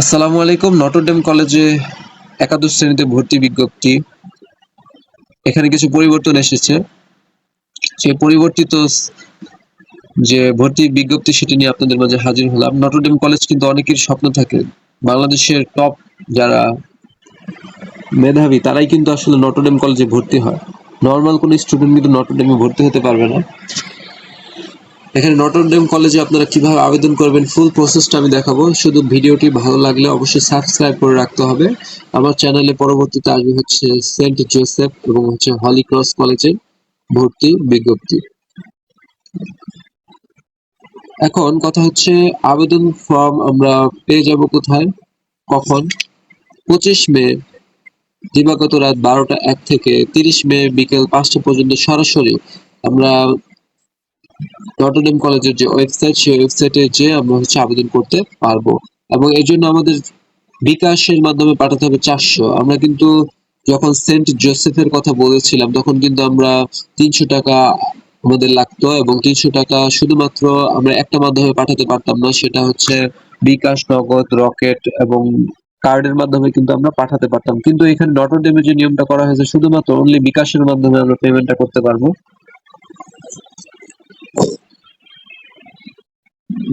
আসসালামু আলাইকুম। নটরডেম কলেজে একাদশ শ্রেণীতে ভর্তি বিজ্ঞপ্তি। এখানে কিছু পরিবর্তন এসেছে। সেই পরিবর্তিত যে ভর্তি বিজ্ঞপ্তি সেটি নিয়ে আপনাদের মাঝে হাজির হলাম। নটরডেম কলেজ কিন্তু অনেকের স্বপ্ন থাকে। বাংলাদেশের টপ যারা মেধাবী, তারাই কিন্তু আসলে নটরডেম কলেজে ভর্তি হয়। নর্মাল কোনো স্টুডেন্ট কিন্তু নটরডেমে ভর্তি হতে পারবে না। এখানে নটর ডেম কলেজে আপনারা কীভাবে আবেদন করবেন ফুল প্রসেসটা আমি দেখাবো। শুধু ভিডিওটি ভালো লাগলে অবশ্যই সাবস্ক্রাইব করে রাখতে হবে। আমার চ্যানেলে পরবর্তীতে আসবে হচ্ছে সেন্ট জোসেফ এবং হচ্ছে হলি ক্রস কলেজের ভর্তি বিজ্ঞপ্তি। এখন কথা হচ্ছে আবেদন ফর্ম আমরা পেয়ে যাব কোথায়? কখন? পঁচিশ মে, দিবাগত রাত বারোটা এক থেকে তিরিশ মে বিকেল পাঁচটা পর্যন্ত সরাসরি আমরা নটরডেম কলেজের যে ওয়েবসাইট সেই ওয়েবসাইটে যে আমরা হচ্ছে আবেদন করতে পারব। এবং এই জন্য আমাদের বিকাশের মাধ্যমে পাঠাতে হবে চারশো। আমরা কিন্তু যখন সেন্ট জোসেফের কথা বলেছিলাম, তখন কিন্তু আমরা তিনশো টাকা আমাদের লাগতো এবং তিনশো টাকা শুধুমাত্র আমরা একটা মাধ্যমে পাঠাতে পারতাম না, সেটা হচ্ছে বিকাশ, নগদ, রকেট এবং কার্ডের মাধ্যমে কিন্তু আমরা পাঠাতে পারতাম। কিন্তু এখানে নটরডেমে যে নিয়মটা করা হয়েছে, শুধুমাত্র অনলি বিকাশের মাধ্যমে আমরা পেমেন্টটা করতে পারব।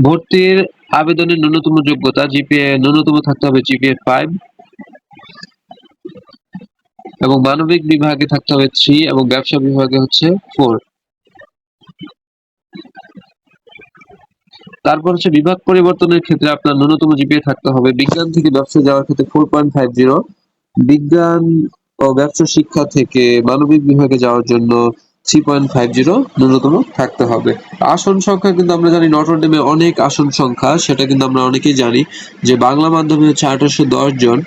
ভর্তির আবেদনের ন্যূনতম যোগ্যতা জিপিএ ন্যূনতম থাকতে হবে জিপিএ ফাইভ এবং মানবিক বিভাগে থাকতে হবে থ্রি এবং ব্যবসা বিভাগে হচ্ছে ফোর। তারপর হচ্ছে বিভাগ পরিবর্তনের ক্ষেত্রে আপনার ন্যূনতম জিপিএ থাকতে হবে। বিজ্ঞান থেকে ব্যবসা যাওয়ার ক্ষেত্রে ফোর পয়েন্ট ফাইভ জিরো বিজ্ঞান ও ব্যবসা শিক্ষা থেকে মানবিক বিভাগে যাওয়ার জন্য থ্রি পয়েন্ট ফাইভ জিরো ন্যূনতম থাকতে হবে। আসন সংখ্যা কিন্তু আমরা জানি নটরডেমে অনেক আসন সংখ্যা, সেটা কিন্তু আমরা অনেকেই জানি যে বাংলা মাধ্যমে হচ্ছে আঠারোশো দশ জন,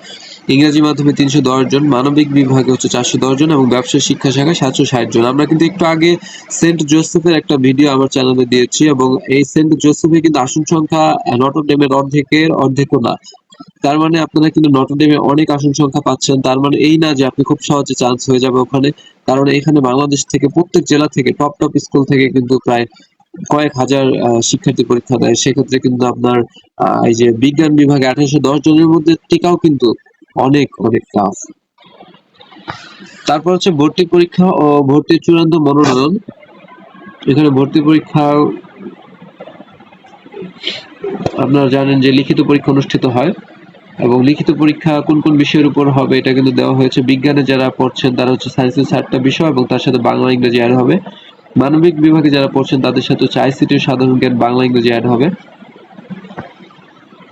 ইংরেজি মাধ্যমে তিনশো দশ জন, মানবিক বিভাগে হচ্ছে চারশো দশ জন এবং ব্যবসা শিক্ষা শাখায় সাতশো ষাট জন। আমরা কিন্তু একটু আগে সেন্ট জোসেফের একটা ভিডিও আমার চ্যানেলে দিয়েছি এবং এই সেন্ট জোসেফে কিন্তু আসন সংখ্যা নটরডেমের অর্ধেকের অর্ধেকও না তার মানে আপনারা কিন্তু নটরডেমে অনেক আসন সংখ্যা পাচ্ছেন। তার মানে এই না যে আপনি খুব সহজে চান্স হয়ে যাবে ওখানে। কারণ এখানে বাংলাদেশ থেকে প্রত্যেক জেলা থেকে টপ টপ স্কুল থেকে কিন্তু প্রায় কয়েক হাজার শিক্ষার্থী পরীক্ষা দেয়। সেক্ষেত্রে কিন্তু আপনার এই যে বিজ্ঞান বিভাগে আঠারোশো দশ জনের মধ্যে টিকাও কিন্তু অনেক অনেক টাফ তারপর হচ্ছে ভর্তি পরীক্ষা ও ভর্তির চূড়ান্ত মনোনয়ন। এখানে ভর্তি পরীক্ষা আপনারা জানেন যে লিখিত পরীক্ষা অনুষ্ঠিত হয় এবং লিখিত পরীক্ষা কোন কোন বিষয়ের উপর হবে এটা কিন্তু দেওয়া হয়েছে। বিজ্ঞানে যারা পড়ছেন তারা হচ্ছে সায়েন্সের ষাটটা বিষয় এবং তার সাথে বাংলা, ইংরেজি অ্যাড হবে। মানবিক বিভাগে যারা পড়ছেন তাদের সাথে হচ্ছে আইসিটি সাধারণ জ্ঞান, বাংলা, ইংরেজি অ্যাড হবে।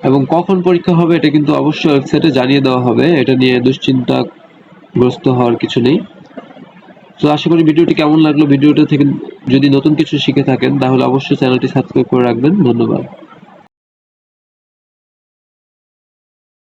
এবং কখন পরীক্ষা হবে এটা কিন্তু অবশ্যই ওয়েবসাইটে জানিয়ে দেওয়া হবে। এটা নিয়ে দুশ্চিন্তাগ্রস্ত হওয়ার কিছু নেই। তো আশা করি ভিডিওটি কেমন লাগল? ভিডিওটা থেকে যদি নতুন কিছু শিখে থাকেন তাহলে অবশ্যই চ্যানেলটি সাবস্ক্রাইব করে রাখবেন। ধন্যবাদ।